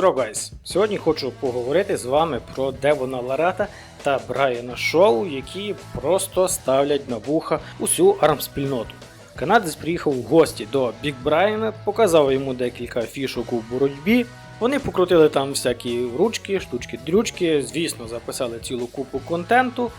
Здорово, гайс! Сьогодні хочу поговорити з вами про Девона Ларата та Брайана Шоу, які просто ставлять на вуха усю армспільноту. Канадець приїхав в гості до Біг Брайана, показав йому декілька фішок у боротьбі. Вони покрутили там всякі ручки, штучки-дрючки, звісно, записали цілу купу контенту.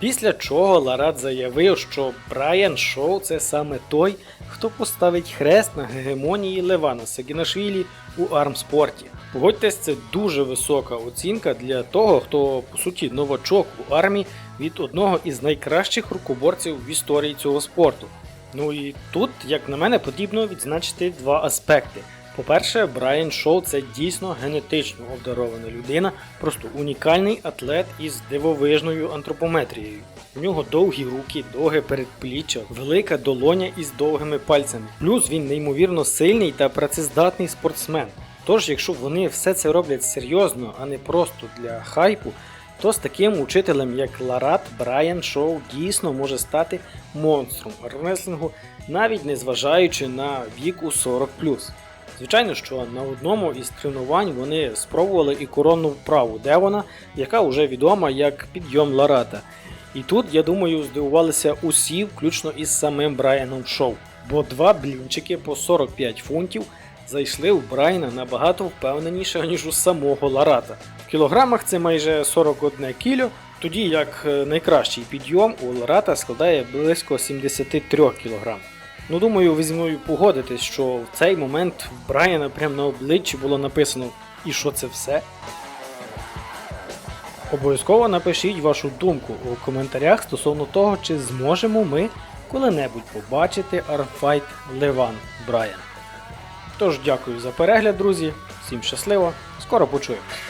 Після чого Ларат заявив, що Брайан Шоу це саме той, хто поставить хрест на гегемонії Левана Сагінашвілі у армспорті. Погодьтесь, це дуже висока оцінка для того, хто по суті новачок у армії від одного із найкращих рукоборців в історії цього спорту. Ну і тут, як на мене, потрібно відзначити два аспекти. По-перше, Брайан Шоу це дійсно генетично обдарована людина, просто унікальний атлет із дивовижною антропометрією. У нього довгі руки, довге передпліччя, велика долоня із довгими пальцями. Плюс він неймовірно сильний та працездатний спортсмен. Тож, якщо вони все це роблять серйозно, а не просто для хайпу, то з таким учителем, як Ларат, Брайан Шоу дійсно може стати монстром армреслингу, навіть не зважаючи на вік у 40 Звичайно, що на одному із тренувань вони спробували і коронну вправу Девона, яка вже відома як підйом Ларата. І тут, я думаю, здивувалися усі, включно із самим Брайаном Шоу. Бо два блінчики по 45 фунтів зайшли у Брайана набагато впевненіше, ніж у самого Ларата. В кілограмах це майже 41 кіло, тоді як е, найкращий підйом у Ларата складає близько 73 кг. Ну, думаю, ви зі мною погодитесь, що в цей момент в Брайана прямо на обличчі було написано І що це все? Обов'язково напишіть вашу думку у коментарях стосовно того, чи зможемо ми коли-небудь побачити армфайт Леван Брайан. Тож дякую за перегляд, друзі. Всім щасливо, скоро почуємось.